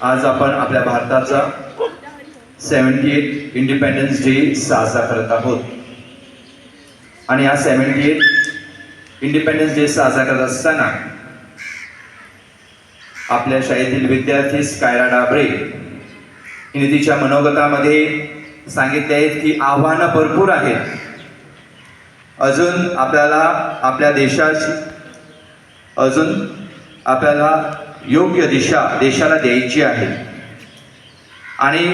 आज आपण आपल्या भारताचा सेव्हन्टी एट इंडिपेंडन्स डे साजरा करत आहोत. आणि हा सेव्हन्टी एट इंडिपेंडन्स डे साजरा करत असताना आपल्या शाळेतील विद्यार्थी स्कायरा डाबरे हिने तिच्या मनोगतामध्ये सांगितले आहेत की आव्हानं भरपूर आहेत. अजून आपल्याला आपल्या देशाची अजून आपल्याला योग्य दिशा देशाला द्यायची आहे. आणि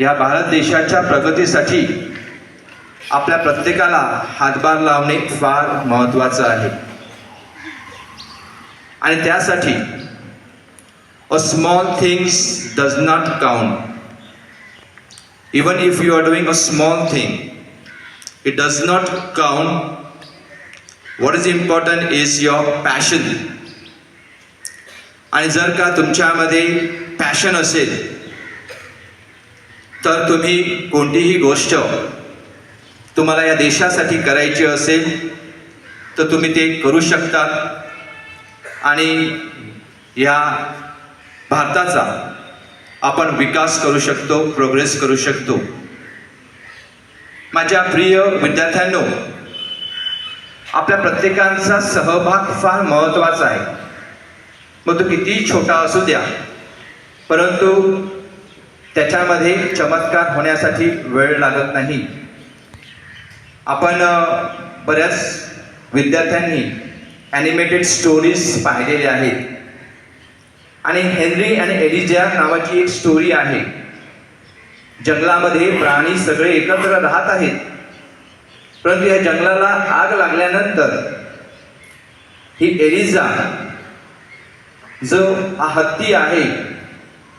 या भारत देशाच्या प्रगतीसाठी आपल्या प्रत्येकाला हातभार लावणे फार महत्त्वाचं आहे. आणि त्यासाठी a small things does not count even if you are doing a small thing it does not count what is important is your passion आणि जर का तुमच्यामध्ये पॅशन असेल तर तुम्ही कोणतीही गोष्ट तुम्हाला या देशासाठी करायची असेल तर तुम्ही ते करू शकता. आणि या भारताचा आपण विकास करू शकतो प्रोग्रेस करू शकतो. माझ्या प्रिय विद्यार्थ्यांनो आपल्या प्रत्येकांचा सहभाग फार महत्त्वाचा आहे. मग तो कितीही छोटा असू द्या. परंतु त्याच्यामध्ये चमत्कार होण्यासाठी वेळ लागत नाही. आपण बऱ्याच विद्यार्थ्यांनी ॲनिमेटेड स्टोरीज पाहिलेल्या आहेत. आणि हेनरी आणि एलिजा नावाची एक स्टोरी आहे. जंगलामध्ये प्राणी सगळे एकत्र राहत आहेत. परंतु या जंगलाला आग लागल्यानंतर ही एलिजा जो हा हत्ती आहे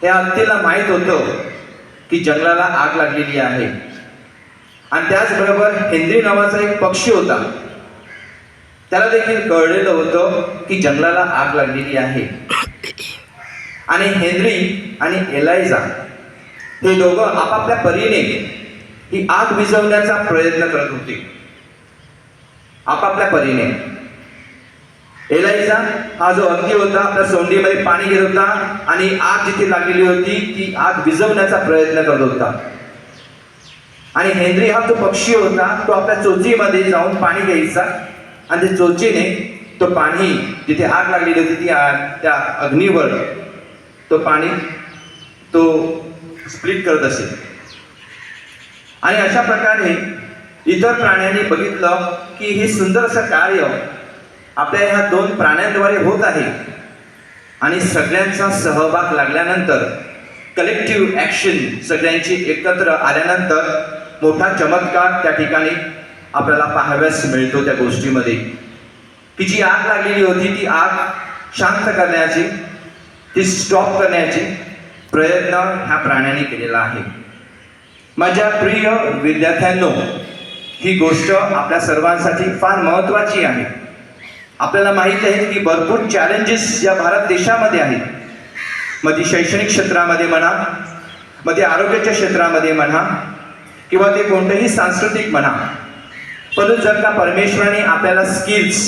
त्या हत्तीला माहीत होतं की जंगलाला आग लागलेली आहे. आणि त्याचबरोबर हेनरी नावाचा एक पक्षी होता. त्याला देखील कळलेलं होतं की जंगलाला आग लागलेली आहे. आणि हेनरी आणि एलायझा हे दोघं आपापल्या परीने ही आग विझवण्याचा प्रयत्न करत होते. आपापल्या परीने. एलाईचा हा जो अग्नी होता त्या सोंडीमध्ये पाणी घेत होता आणि आग जिथे लागलेली होती ती आग विझवण्याचा प्रयत्न करत होता. आणि हेनरी हा जो पक्षी होता तो आपल्या चोचीमध्ये जाऊन पाणी घ्यायचा आणि त्या चोचीने तो पाणी जिथे आग लागलेली होती ती आग त्या अग्नीवर तो पाणी तो स्प्लिट करत असे. आणि अशा प्रकारे इतर प्राण्यांनी बघितलं की हे सुंदर असं कार्य आपल्या ह्या दोन प्राण्यांद्वारे होत आहे. आणि सगळ्यांचा सहभाग लागल्यानंतर कलेक्टिव्ह ॲक्शन सगळ्यांची एकत्र आल्यानंतर मोठा चमत्कार त्या ठिकाणी आपल्याला पाहाव्यास मिळतो त्या गोष्टीमध्ये. की जी आग लागलेली होती ती आग शांत करण्याची ती स्टॉप करण्याची प्रयत्न ह्या प्राण्यांनी केलेला आहे. माझ्या प्रिय विद्यार्थ्यांनो ही गोष्ट आपल्या सर्वांसाठी फार महत्त्वाची आहे. आपल्याला माहीत आहे की भरपूर चॅलेंजेस या भारत देशामध्ये आहेत. मग ती शैक्षणिक क्षेत्रामध्ये म्हणा मग ते आरोग्याच्या क्षेत्रामध्ये म्हणा किंवा ते कोणतंही सांस्कृतिक म्हणा. पण जर का परमेश्वराने आपल्याला स्किल्स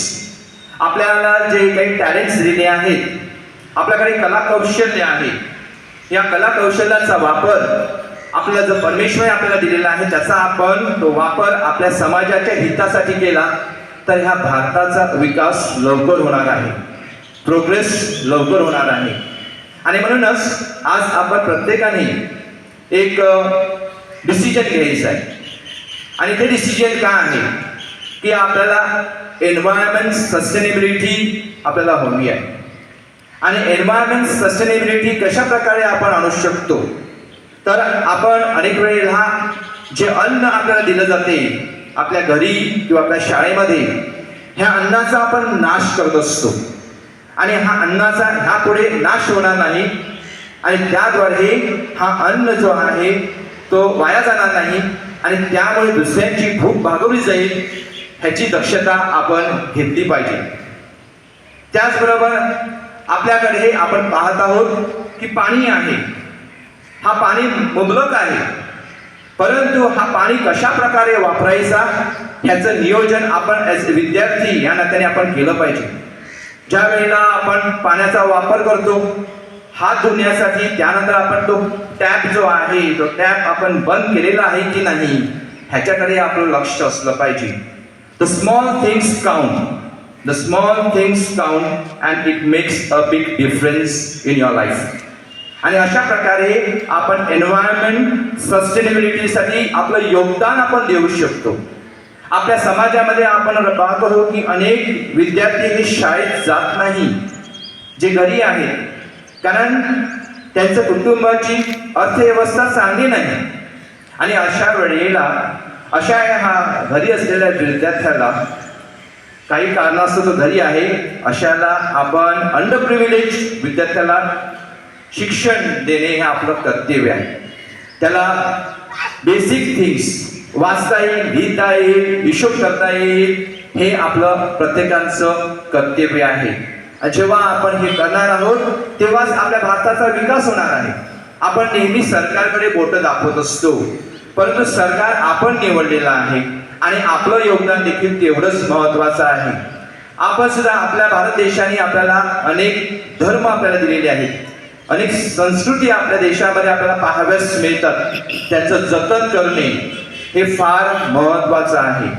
आपल्याला जे काही टॅलेंट्स दिले आहेत आपल्याकडे कला कौशल्य आहे या कला कौशल्याचा वापर आपल्याला जो परमेश्वर आपल्याला दिलेला आहे त्याचा आपण तो वापर आपल्या समाजाच्या हितासाठी केला. तर ह्या भारताचा विकास लवकर होणार आहे. प्रोग्रेस लवकर होणार आहे. आणि म्हणूनच आज आपण प्रत्येकाने एक डिसिजन घ्यायचं आहे. आणि ते डिसिजन काय आहे? की आपल्याला एन्व्हायरमेंट सस्टेनेबिलिटी आपल्याला हवी आहे. आणि एन्व्हायरमेंट सस्टेनेबिलिटी कशा प्रकारे आपण आणू शकतो? तर आपण अनेक वेळेला जे अन्न आपल्याला दिलं जाते आपल्या घरी किंवा आपल्या शाळेमध्ये ह्या अन्नाचा आपण नाश करत असतो. आणि हा अन्नाचा ह्या पुढे नाश होणार नाही. आणि त्याद्वारे हा अन्न जो आहे तो वाया जाणार नाही. आणि त्यामुळे दुसऱ्यांची भूक भागवली जाईल ह्याची दक्षता आपण घेतली पाहिजे. त्याचबरोबर आपल्याकडे आपण पाहत आहोत की पाणी आहे. हा पाणी मुबलक आहे. परंतु हा पाणी कशा प्रकारे वापरायचा ह्याचं नियोजन आपण ॲज विद्यार्थी या नात्याने आपण केलं पाहिजे. ज्या वेळेला आपण पाण्याचा वापर करतो हात धुण्यासाठी त्यानंतर आपण तो टॅप जो आहे तो टॅप आपण बंद केलेला आहे की नाही ह्याच्याकडे आपलं लक्ष असलं पाहिजे. The small things count the small things count and it makes a big difference in your life आणि अशा प्रकारे आपण एन्व्हायरमेंट सस्टेनेबिलिटीसाठी आपलं योगदान आपण देऊ शकतो. आपल्या समाजामध्ये आपण पाहतो की अनेक विद्यार्थी हे शाळेत जात नाही जे घरी आहेत. कारण त्यांच्या कुटुंबाची अर्थव्यवस्था चांगली नाही. आणि अशा वेळेला अशा हा घरी असलेल्या विद्यार्थ्याला काही कारणास्तव तो घरी आहे अशाला आपण अंडर प्रिव्हिलेज विद्यार्थ्याला शिक्षण देणे हे आपलं कर्तव्य आहे. त्याला बेसिक थिंग्स वाचता येईल लिहिता येईल हिशोब करता येईल हे आपलं प्रत्येकाचं कर्तव्य आहे. जेव्हा आपण हे करणार आहोत तेव्हाच आपल्या भारताचा विकास होणार आहे. आपण नेहमी सरकारकडे बोटं दाखवत असतो. परंतु सरकार आपण निवडलेलं आहे आणि आपलं योगदान देखील तेवढंच महत्वाचं आहे. आपण सुद्धा आपल्या भारत देशाने आपल्याला अनेक धर्म आपल्याला दिलेले आहेत. अनेक संस्कृती आपल्या देशामध्ये आपल्याला पाहाव्यास मिळतात. त्याचं जतन करणे हे फार महत्वाचं आहे.